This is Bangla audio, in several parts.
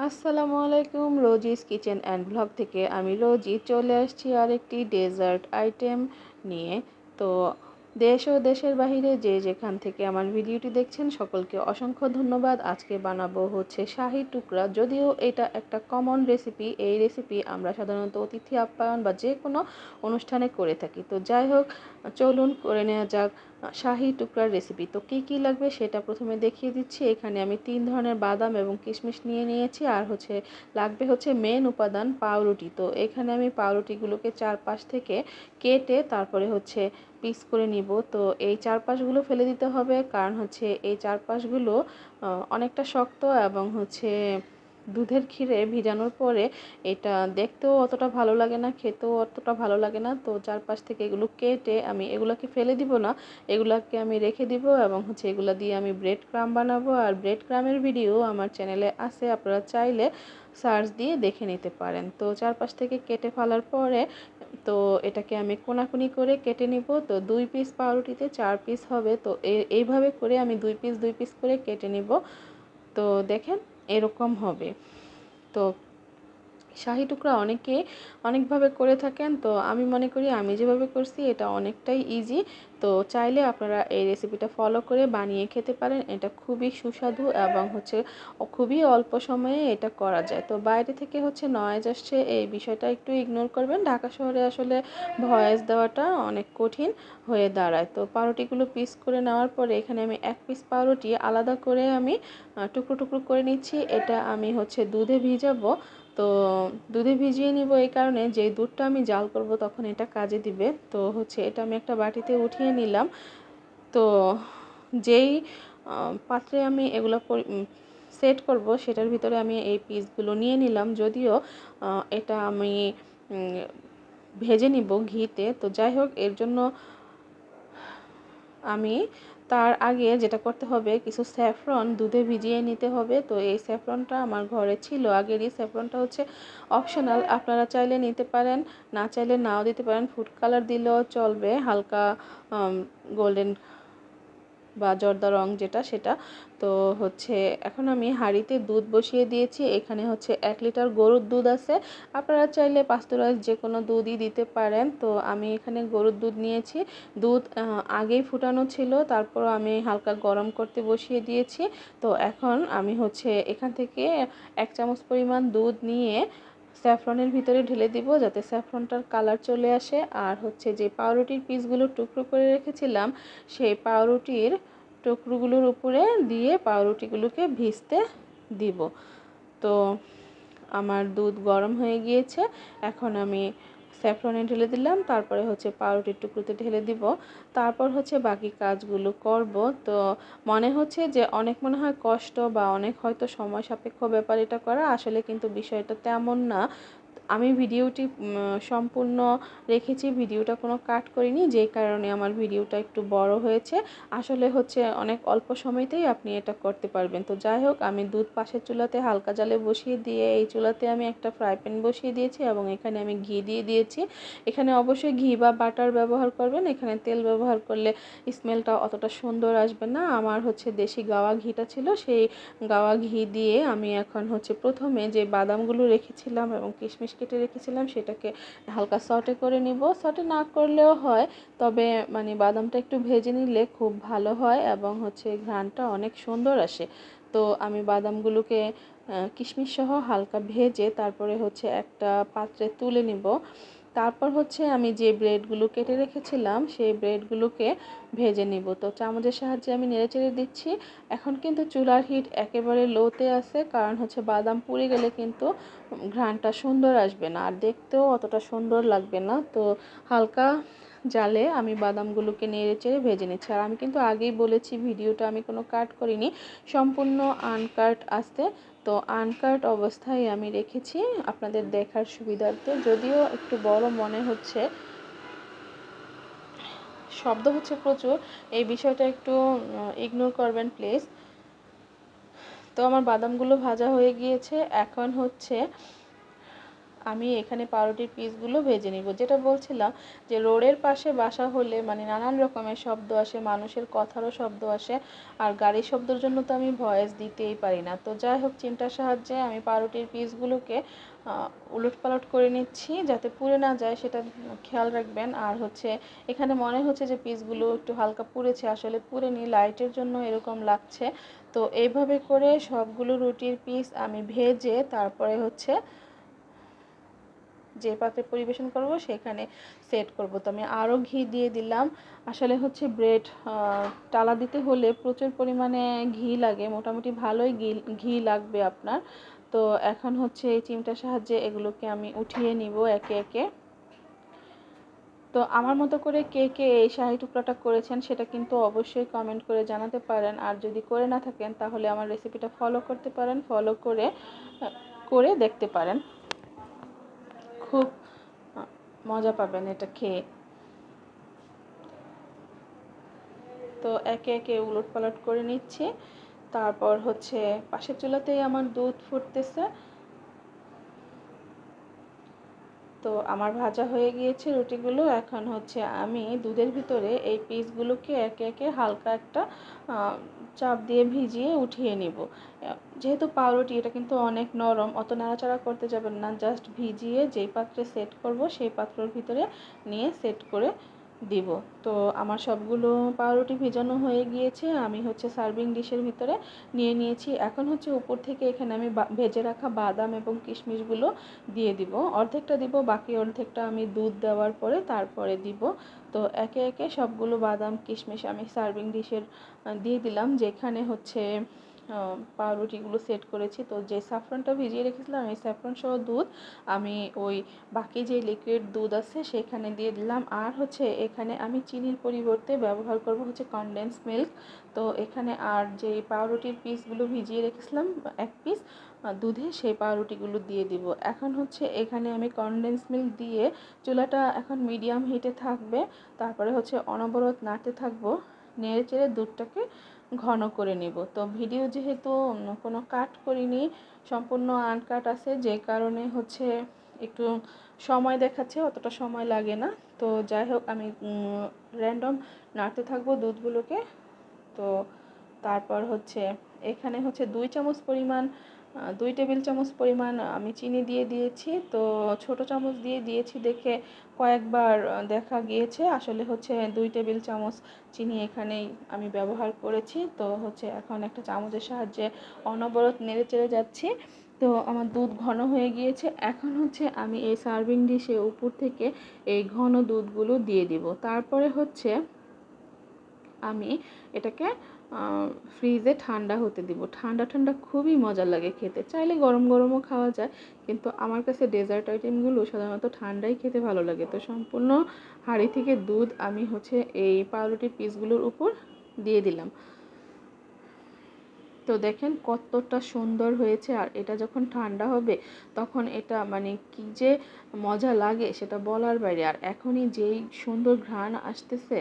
আসসালামু আলাইকুম, রোজিস কিচেন অ্যান্ড ব্লগ থেকে আমি রোজি চলে আসছি আরেকটি ডেজার্ট আইটেম নিয়ে। তো দেশ ও দেশের বাহিরে যে যেখান থেকে আমার ভিডিওটি দেখছেন, সকলকে অসংখ্য ধন্যবাদ। আজকে বানাবো হচ্ছে শাহি টুকরা। যদিও এটা একটা কমন রেসিপি এই রেসিপি আমরা সাধারণত অতিথি আপ্যায়ন বা যে কোনো অনুষ্ঠানে করে থাকি। তো যাই হোক, চলুন করে নেওয়া যাক। শাহি টুকরার রেসিপি তো কী কী লাগবে সেটা প্রথমে দেখিয়ে দিচ্ছি। এখানে আমি তিন ধরনের বাদাম এবং কিশমিশ নিয়ে নিয়েছি। আর হচ্ছে, লাগবে হচ্ছে মেন উপাদান পাউরুটি। তো এখানে আমি পাউরুটিগুলোকে চারপাশ থেকে কেটে তারপরে হচ্ছে পিস করে নিব। তো এই চারপাশগুলো ফেলে দিতে হবে। কারণ হচ্ছে, এই চারপাশগুলো অনেকটা শক্ত এবং হচ্ছে দুধের ক্ষীরে ভিজানোর পরে এটা দেখতেও অতটা ভালো লাগে না, খেতেও অতটা ভালো লাগে না। তো চারপাশ থেকে এগুলো কেটে আমি এগুলোকে ফেলে দিব না, এগুলোকে আমি রেখে দিব এবং হচ্ছে এগুলো দিয়ে আমি ব্রেড ক্রাম বানাবো। আর ব্রেড ক্রামের ভিডিও আমার চ্যানেলে আছে, আপনারা চাইলে সার্চ দিয়ে দেখে নিতে পারেন। তো চারপাশ থেকে কেটে ফেলার পরে তো এটাকে আমি কোনাকুনি করে কেটে নিব। তো দুই পিস পাউরুটিতে চার পিস হবে। তো এইভাবে করে আমি দুই পিস দুই পিস করে কেটে নিব। তো দেখেন এরকম হবে। তো শাহি টুকরা অনেকে অনেকভাবে করে থাকেন, তো আমি মনে করি আমি যেভাবে করছি এটা অনেকটাই ইজি তো চাইলে আপনারা এই রেসিপিটা ফলো করে বানিয়ে খেতে পারেন, এটা খুবই সুস্বাদু এবং হচ্ছে খুবই অল্প সময়ে এটা করা যায়। তো বাইরে থেকে হচ্ছে নয়েজ আসছে, এই বিষয়টা একটু ইগনোর করবেন। ঢাকা শহরে আসলে ভয়েস দেওয়াটা অনেক কঠিন হয়ে দাঁড়ায়। তো পাউরুটিগুলো পিস করে নেওয়ার পরে এখানে আমি এক পিস পাউরুটি আলাদা করে আমি টুকরো টুকরো করে নিচ্ছি। এটা আমি হচ্ছে দুধে ভিজাবো। তো দুধে ভিজিয়ে নিব এই কারণে, যে দুধটা আমি জাল করব তখন এটা কাজে দিবে। তো হচ্ছে এটা আমি একটা বাটিতে উঠিয়ে নিলাম। তো যেই পাত্রে আমি এগুলো সেট করব সেটার ভিতরে আমি এই পিসগুলো নিয়ে নিলাম। যদিও এটা আমি ভেজে নিব ঘিতে। তো যাই হোক, এর জন্য আমি তার আগে যেটা করতে হবে, কিছু স্যাফরন দুধে ভিজিয়ে নিতে হবে। তো এই স্যাফরনটা আমার ঘরে ছিল। আগের এই স্যাফরনটা হচ্ছে অপশনাল আপনারা চাইলে নিতে পারেন, না চাইলে নাও দিতে পারেন। ফুড কালার দিলেও চলবে। হালকা গোল্ডেন বা জর্দা রং যেটা সেটা। তো হচ্ছে এখন আমি হাঁড়িতে দুধ বসিয়ে দিয়েছি। এখানে হচ্ছে এক লিটার গরুর দুধ আছে। আপনারা চাইলে পাস্তুরাইজ যে কোনো দুধই দিতে পারেন। তো আমি এখানে গরুর দুধ নিয়েছি। দুধ আগেই ফুটানো ছিল। তারপর আমি হালকা গরম করতে বসিয়ে দিয়েছি। তো এখন আমি হচ্ছে এখান থেকে এক চামচ পরিমাণ দুধ নিয়ে স্যাফরনের ভিতরে ঢেলে দিব যাতে স্যাফরনটার কালার চলে আসে। আর হচ্ছে যে পাউরুটির পিসগুলো টুকরো করে রেখেছিলাম, সেই পাউরুটির টুকরোগুলোর উপরে দিয়ে পাউরুটিগুলোকে ভিজতে দিব। তো আমার দুধ গরম হয়ে গিয়েছে। এখন আমি স্যাফরনে ঢেলে দিলাম, তারপরে হচ্ছে পাউরুটির টুকরোতে ঢেলে দিব। তারপর হচ্ছে বাকি কাজগুলো করব। তো মনে হচ্ছে যে অনেক মনে হয় কষ্ট বা অনেক হয়তো সময় সাপেক্ষ ব্যাপার এটা করা। আসলে কিন্তু বিষয়টা তেমন না। আমি ভিডিওটি সম্পূর্ণ রেখেছি, ভিডিওটা কোনো কাট করিনি যেই কারণে আমার ভিডিওটা একটু বড় হয়েছে। আসলে হচ্ছে অনেক অল্প সময়তেই আপনি এটা করতে পারবেন। তো যাই হোক, আমি দুধ পাশের চুলাতে হালকা জালে বসিয়ে দিয়ে, এই চুলাতে আমি একটা ফ্রাই প্যান বসিয়ে দিয়েছি এবং এখানে আমি ঘি দিয়ে দিয়েছি। এখানে অবশ্যই ঘি বা বাটার ব্যবহার করবেন, এখানে তেল ব্যবহার করলে স্মেলটা অতটা সুন্দর আসবে না। আমার হচ্ছে দেশি গাওয়া ঘিটা ছিল, সেই গাওয়া ঘি দিয়ে আমি এখন হচ্ছে প্রথমে যে বাদামগুলো রেখেছিলাম এবং কিশমিশ কেটে রেখেছিলাম, সেটাকে হালকা সটে করে নিব। সটে না করলেও হয়, তবে মানে বাদামটা একটু ভেজে নিলে খুব ভালো হয় এবং হচ্ছে ঘ্রাণটা অনেক সুন্দর আসে। তো আমি বাদামগুলোকে কিশমিশ সহ হালকা ভেজে তারপরে হচ্ছে একটা পাত্রে তুলে নিব। তারপর হচ্ছে আমি যে ব্রেডগুলো কেটে রেখেছিলাম, সেই ব্রেডগুলোকে ভেজে নিব। তো চামচের সাহায্যে আমি নেড়ে চেড়ে দিচ্ছি। এখন কিন্তু চুলার হিট একেবারে লোতে আছে, কারণ হচ্ছে বাদাম পুড়ে গেলে কিন্তু ঘ্রাণটা সুন্দর আসবে না, আর দেখতেও অতটা সুন্দর লাগবে না। তো হালকা জালে আমি বাদামগুলোকে নেড়ে চেড়ে ভেজে নিচ্ছি। আর আমি কিন্তু আগেই বলেছি, ভিডিওটা আমি কোনো কাট করিনি, সম্পূর্ণ আনকাট আসতে। তো আনকাট অবস্থায় আমি রেখেছি আপনাদের দেখার সুবিধার্থে। যদিও একটু বড় মনে হচ্ছে, শব্দ হচ্ছে প্রচুর, এই বিষয়টা একটু ইগনোর করবেন প্লিজ তো আমার বাদামগুলো ভাজা হয়ে গিয়েছে, এখন হচ্ছে আমি এখানে পাউরুটির পিসগুলো ভেজে নিব। যেটা বলছিলাম যে রোডের পাশে বাসা হলে মানে নানান রকমের শব্দ আসে, মানুষের কথারও শব্দ আসে, আর গাড়ির শব্দের জন্য তো আমি ভয়েস দিতেই পারি না। তো যাই হোক, চিন্তার সাহায্যে আমি পাউরুটির পিসগুলোকে উলট পালট করে নিচ্ছি যাতে পুড়ে না যায়, সেটা খেয়াল রাখবেন। আর হচ্ছে, এখানে মনে হচ্ছে যে পিসগুলো একটু হালকা পুড়েছে, আসলে পুড়ে নি, লাইটের জন্য এরকম লাগছে। তো এইভাবে করে সবগুলো রুটির পিস আমি ভেজে তারপরে হচ্ছে যে পাত্রে পরিবেশন করব সেখানে সেট করব। তো আমি আরও ঘি দিয়ে দিলাম। আসলে হচ্ছে ব্রেড টালা দিতে হলে প্রচুর পরিমাণে ঘি লাগে। মোটামুটি ভালোই ঘি ঘি লাগবে আপনার। তো এখন হচ্ছে এই চিমটার সাহায্যে এগুলোকে আমি উঠিয়ে নিব একে একে। তো আমার মতো করে কে কে এই শাহি টুকরাটা করেছেন সেটা কিন্তু অবশ্যই কমেন্ট করে জানাতে পারেন। আর যদি করে না থাকেন তাহলে আমার রেসিপিটা ফলো করতে পারেন ফলো করে করে দেখতে পারেন। খুব মজা পাবেন এটা খেয়ে। তো একে একে উলট পালট করে নিচ্ছি। তারপর হচ্ছে পাশের চুলাতেই আমার দুধ ফুটতেছে। তো আমার ভাজা হয়ে গিয়েছে রুটিগুলো। এখন হচ্ছে আমি দুধের ভিতরে এই পিসগুলোকে একে একে হালকা একটা চাপ দিয়ে ভিজিয়ে উঠিয়ে নিব। যেহেতু পাউরুটি, এটা কিন্তু অনেক নরম, অত নাড়াচাড়া করতে যাবেন না। জাস্ট ভিজিয়ে যেই পাত্রে সেট করব, সেই পাত্রর ভিতরে নিয়ে সেট করে দিব। তো আমার সবগুলো পাউরুটি ভেজানো হয়ে গিয়েছে, আমি হচ্ছে সার্ভিং ডিশের ভিতরে নিয়ে নিয়েছি। এখন হচ্ছে উপর থেকে এখানে আমি ভেজে রাখা বাদাম এবং কিশমিশগুলো দিয়ে দিব। অর্ধেকটা দিব, বাকি অর্ধেকটা আমি দুধ দেওয়ার পরে তারপরে দিব। তো একে একে সবগুলো বাদাম, কিশমিশ আমি সার্ভিং ডিশের দিয়ে দিলাম, যেখানে হচ্ছে পাউরুটিগুলো সেট করেছি। তো যে স্যাফরনটা ভিজিয়ে রেখেছিলাম, এই স্যাফরন সহ দুধ আমি ওই বাকি যে লিকুইড দুধ আছে সেখানে দিয়ে দিলাম। আর হচ্ছে এখানে আমি চিনির পরিবর্তে ব্যবহার করব হচ্ছে কনডেন্স মিল্ক তো এখানে আর যে পাউরুটির পিসগুলো ভিজিয়ে রেখেছিলাম, এক পিস দুধে সেই পাউরুটিগুলো দিয়ে দিব। এখন হচ্ছে এখানে আমি কনডেন্স মিল্ক দিয়ে চুলাটা এখন মিডিয়াম হিটে থাকবে। তারপরে হচ্ছে অনবরত নাড়তে থাকব। নেড়ে চেড়ে দুধটাকে ঘন করে নেব। তো ভিডিও যেহেতু কোনো কাট করিনি, সম্পূর্ণ আনকাট আছে, যে কারণে হচ্ছে একটু সময় দেখাচ্ছে, অতটা সময় লাগে না। তো যাই হোক, আমি র্যান্ডম নাড়তে থাকব দুধগুলোকে। তো তারপর হচ্ছে, এখানে হচ্ছে দুই চামচ পরিমাণ দুই টেবিল চামচ পরিমাণ আমি চিনি দিয়ে দিয়েছি। তো ছোট চামচ দিয়ে দিয়েছি দেখে কয়েকবার দেখা গিয়েছে। আসলে হচ্ছে দুই টেবিল চামচ চিনি এখানেই আমি ব্যবহার করেছি। তো হচ্ছে এখন একটা চামচের সাহায্যে অনবরত নেড়ে চেড়ে যাচ্ছি। তো আমার দুধ ঘন হয়ে গিয়েছে। এখন হচ্ছে আমি এই সার্ভিং ডিশে উপর থেকে এই ঘন দুধগুলো দিয়ে দিব। তারপরে হচ্ছে আমি এটাকে ফ্রিজে ঠান্ডা হতে দিব। ঠান্ডা ঠান্ডা খুবই মজা লাগে খেতে। চাইলে গরম, গরমও খাওয়া যায়, কিন্তু আমার কাছে ডেজার্ট আইটেমগুলো সাধারণত ঠান্ডাই খেতে ভালো লাগে। তো সম্পূর্ণ হাঁড়ি থেকে দুধ আমি হচ্ছে এই পাউরুটির পিসগুলোর উপর দিয়ে দিলাম। তো দেখেন কতটা সুন্দর হয়েছে, আর এটা যখন ঠান্ডা হবে, তখন এটা মানে কি যে মজা লাগে, সেটা বলার বাইরে। আর এখনই যেই সুন্দর ঘ্রাণ আসতেছে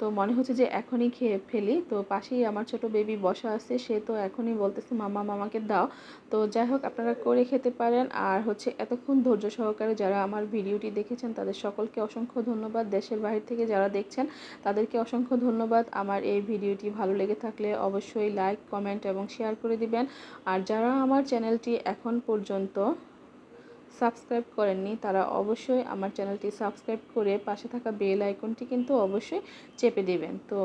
তো মনে হচ্ছে যে এখনই খেয়ে ফেলি। তো পাশেই আমার ছোট বেবি বসা আছে, সে তো এখনই বলতেছে, মামা, মামাকে দাও। তো যাই হোক, আপনারা করে খেতে পারেন। আর হচ্ছে এতক্ষণ ধৈর্য সহকারে যারা আমার ভিডিওটি দেখেছেন, তাদের সকলকে অসংখ্য ধন্যবাদ। দেশের বাহির থেকে যারা দেখছেন, তাদেরকে অসংখ্য ধন্যবাদ। আমার এই ভিডিওটি ভালো লেগে থাকলে অবশ্যই লাইক, কমেন্ট এবং শেয়ার করে দিবেন। আর যারা আমার চ্যানেলটি এখন পর্যন্ত সাবস্ক্রাইব করেননি, তারা অবশ্যই আমার চ্যানেলটি সাবস্ক্রাইব করে পাশে থাকা বেল আইকনটি কিন্তু অবশ্যই চেপে দেবেন। তো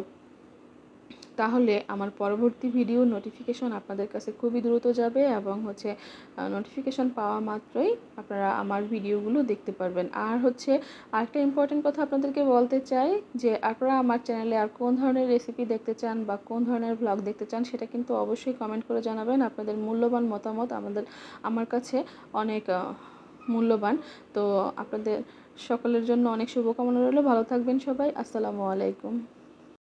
তাহলে আমার পরবর্তী ভিডিও নোটিফিকেশন আপনাদের কাছে খুবই দ্রুত যাবে এবং হচ্ছে নোটিফিকেশন পাওয়া মাত্রই আপনারা আমার ভিডিওগুলো দেখতে পারবেন। আর হচ্ছে আরেকটা ইম্পর্টেন্ট কথা আপনাদেরকে বলতে চাই যে, আপনারা আমার চ্যানেলে আর কোন ধরনের রেসিপি দেখতে চান বা কোন ধরনের ভ্লগ দেখতে চান সেটা কিন্তু অবশ্যই কমেন্ট করে জানাবেন। আপনাদের মূল্যবান মতামত আমাদের, আমার কাছে অনেক মূল্যবান। তো আপনাদের সকলের জন্য অনেক শুভকামনা রইল। ভালো থাকবেন সবাই। আসসালামু আলাইকুম।